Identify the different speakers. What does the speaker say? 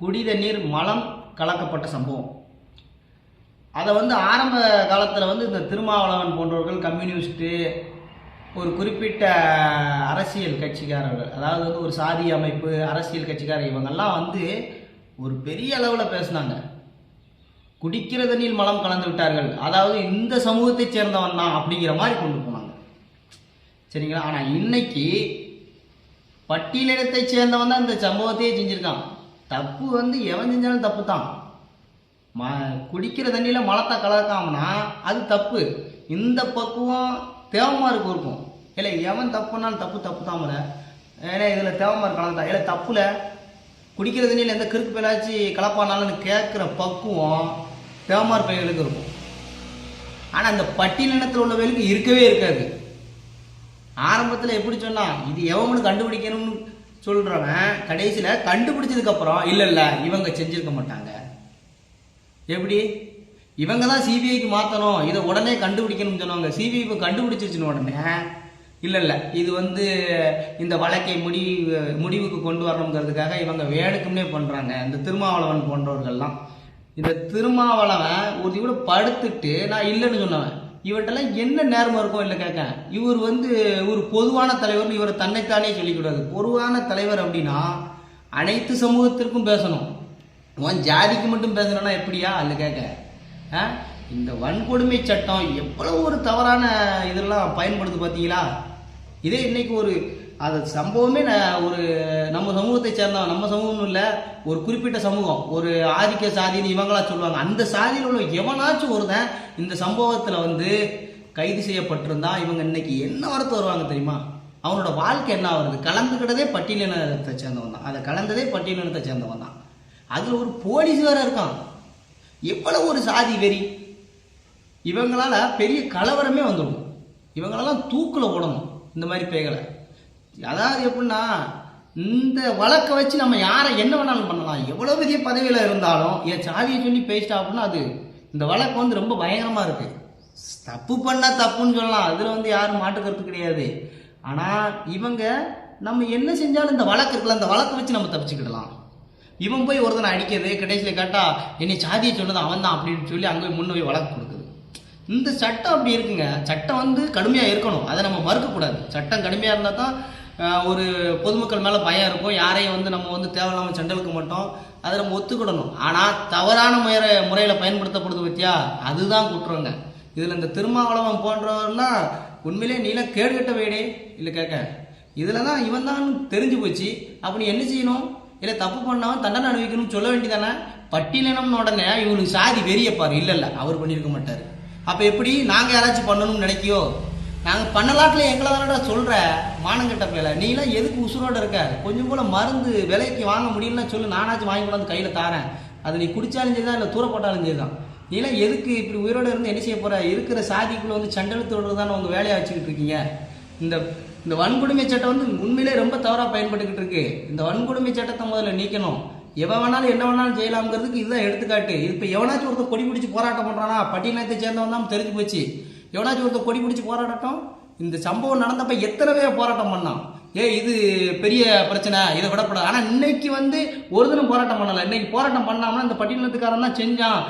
Speaker 1: குடித நீர் மலம் கலக்கப்பட்ட சம்பவம். அதை வந்து ஆரம்ப காலத்தில் வந்து இந்த திருமாவளவன் போன்றவர்கள் கம்யூனிஸ்ட்டு ஒரு குறிப்பிட்ட அரசியல் கட்சிக்காரர்கள் அதாவது வந்து ஒரு சாதி அமைப்பு அரசியல் கட்சிக்காரர் இவங்கெல்லாம் வந்து ஒரு பெரிய அளவில் பேசினாங்க. குடிக்கிற தண்ணியில் மலம் கலந்து விட்டார்கள் அதாவது இந்த சமூகத்தைச் சேர்ந்தவன் தான் அப்படிங்கிற மாதிரி கொண்டு போனாங்க. சரிங்களா? ஆனால் இன்னைக்கு பட்டியலினத்தைச் சேர்ந்தவன் தான் இந்த சம்பவத்தையே செஞ்சுருக்கான். தப்பு வந்து எவன் செஞ்சாலும் தப்பு தான் ம குடிக்கிற தண்ணியில் மலத்தை கலக்காமனா அது தப்பு. இந்த பக்குவம் தேவமாருக்கு இருக்கும். இல்லை எவன் தப்புனாலும் தப்பு தப்பு தான் ஏன்னா இதில் தேவமார் கலந்தா இல்லை தப்புல. குடிக்கிற தண்ணியில் எந்த கிறுக்கு பேலாச்சு கலப்பானாலும் கேட்குற பக்குவம் தேவமார் பையனுக்கு இருக்கும். ஆனால் அந்த பட்டியலினத்தில் உள்ளவர்களுக்கு இருக்கவே இருக்காது. ஆரம்பத்தில் எப்படி சொன்னால் இது எவனு கண்டுபிடிக்கணும்னு சொல்றவன் கடைசியில் கண்டுபிடிச்சதுக்கப்புறம் இல்லை இல்லை இவங்க செஞ்சிருக்க மாட்டாங்க. எப்படி? இவங்க தான் சிபிஐக்கு மாற்றணும் இதை உடனே கண்டுபிடிக்கணும்னு சொன்னாங்க சிபிஐ இப்போ கண்டுபிடிச்சிருச்சுன்னு உடனே இல்லை இல்லை இது வந்து இந்த வழக்கை முடிவு முடிவுக்கு கொண்டு வரணுங்கிறதுக்காக இவங்க வேணுக்கும்னே பண்ணுறாங்க இந்த திருமாவளவன் போன்றவர்கள்லாம். இந்த திருமாவளவன் ஒரு கூட படுத்துட்டு நான் இல்லைன்னு சொன்னவன். இவர்கிட்டலாம் என்ன நேரமாக இருக்கும் இல்லை கேட்க இவர் வந்து ஒரு பொதுவான தலைவர்னு இவர் தன்னைத்தானே சொல்லிக்கூடாது. பொதுவான தலைவர் அப்படின்னா அனைத்து சமூகத்திற்கும் பேசணும். உன் ஜாதிக்கு மட்டும் பேசணும்னா எப்படியா? அல்ல கேட்க ஆ? இந்த வன்கொடுமை சட்டம் எவ்வளவு ஒரு தவறான இதெல்லாம் பயன்படுது பார்த்தீங்களா இதே இன்னைக்கு ஒரு அது சம்பவமே ஒரு நம்ம சமூகத்தை சேர்ந்தவன் நம்ம சமூகம்னு இல்லை ஒரு குறிப்பிட்ட சமூகம் ஒரு ஆதிக்க சாதின்னு இவங்களா சொல்லுவாங்க. அந்த சாதியில் உள்ள எவனாச்சும் ஒருத்தன் இந்த சம்பவத்தில் வந்து கைது செய்யப்பட்டிருந்தா இவங்க இன்னைக்கு என்ன வரத்து வருவாங்க தெரியுமா? அவனோட வாழ்க்கை என்ன வருது கலந்துக்கிட்டதே பட்டியலினத்தை சேர்ந்தவன் தான். அதை கலந்ததே பட்டியலினத்தை சேர்ந்தவன் தான். அதில் ஒரு போலீஸ் வேற இருக்கான். எவ்வளவு ஒரு சாதி வெறி. இவங்களால பெரிய கலவரமே வந்துடும். இவங்களெல்லாம் தூக்கில் போடணும். இந்த மாதிரி பேகலை. அதாவது எப்படின்னா இந்த வழக்கை வச்சு நம்ம யாரை என்ன வேணாலும் பண்ணலாம். எவ்வளோ பெரிய பதவியில் இருந்தாலும் என் சாதியை சொல்லி பேசிட்டா அப்படின்னா அது இந்த வழக்கு வந்து ரொம்ப பயங்கரமாக இருக்குது தப்பு பண்ணால் தப்புன்னு சொல்லலாம். அதில் வந்து யாரும் மாட்டு கருத்து கிடையாது. ஆனால் இவங்க நம்ம என்ன செஞ்சாலும் இந்த வழக்கு இருக்குல்ல இந்த வழக்கை வச்சு நம்ம தப்பிச்சுக்கிடலாம். இவன் போய் ஒருத்தனை அடிக்கிறது கடைசியில் கேட்டால் என்னை சாதியை சொன்னது அவன் தான் அப்படின்னு சொல்லி அங்கே போய் முன்ன போய் வழக்கு கொடுக்குது. இந்த சட்டம் அப்படி இருக்குங்க. சட்டம் வந்து கடுமையாக இருக்கணும். அதை நம்ம மறுக்கக்கூடாது. சட்டம் கடுமையாக இருந்தால் தான் ஒரு பொதுமக்கள் மேலே பயம் இருக்கும். யாரையும் வந்து நம்ம வந்து தேவையில்லாமல் சண்டலுக்கு மாட்டோம். அதை நம்ம ஒத்துக்கிடணும். ஆனால் தவறான முறை முறையில் பயன்படுத்தப்படுது பற்றியா அதுதான் குற்றங்க. இதில் இந்த திருமாவளவன் போன்றவர்லாம் உண்மையிலே நீல கேடுகட்ட வேடே இல்லை கேட்க இதில் தான் இவன் தான் தெரிஞ்சு போச்சு. அப்படி என்ன செய்யணும்? இல்லை தப்பு பண்ணவன் தண்டனை அனுபவிக்கணும்னு சொல்ல வேண்டியதானே? பட்டியலினம்னு உடனே இவனுக்கு சாதி வெறியப்பார். இல்லை இல்லை. அவர் பண்ணியிருக்க மாட்டார். அப்போ எப்படி நாங்கள் யாராச்சும் பண்ணணும்னு நினைக்கியோ? நாங்கள் பண்ணலாட்டில் எங்களை தானடா சொல்கிற மானங்கட்ட பிள்ளை நீலாம் எதுக்கு உசுரோட இருக்க? கொஞ்சம் கூட மருந்து விலைக்கு வாங்க முடியலன்னா சொல்லு நானாச்சும் வாங்கி கொண்டாந்து கையில் தாரேன். அது நீ குடிச்சாலும் சரி தான் இல்லை தூர போட்டாலும் சரி தான் நீலாம் எதுக்கு இப்படி உயிரோட இருந்து என்ன செய்ய போகிற இருக்கிற சாதிக்குள்ளே வந்து சண்டலத்தோடு தானே உங்கள் வேலையை வச்சுக்கிட்டு இருக்கீங்க? இந்த இந்த வன்கொடுமை சட்டம் வந்து உண்மையிலே ரொம்ப தவறாக பயன்பட்டுக்கிட்டு இருக்கு. இந்த வன்கொடுமை சட்டத்தை முதல்ல நீக்கணும். எவன் வேணாலும் என்ன வேணாலும் செய்யலாம்ங்கிறதுக்கு இதுதான் எடுத்துக்காட்டு. இப்போ எவனாச்சும் ஒருத்தர் கொடி பிடிச்சி போராட்டம் பண்ணுறானா பட்டியலத்தை சேர்ந்தவன் தான் தெரிஞ்சு போச்சு. எவனாச்சும் ஒருத்தர் கொடி பிடிச்சி போராட்டம் இந்த சம்பவம் நடந்தப்ப எத்தனை பேர் போராட்டம் பண்ணான். ஏ இது பெரிய பிரச்சனை இதை விடப்படாது ஆனால் இன்னைக்கு வந்து ஒரு தினம் போராட்டம் பண்ணலை. இன்னைக்கு போராட்டம் பண்ணாமல் இந்த பட்டியலத்துக்காரன் தான் செஞ்சான்.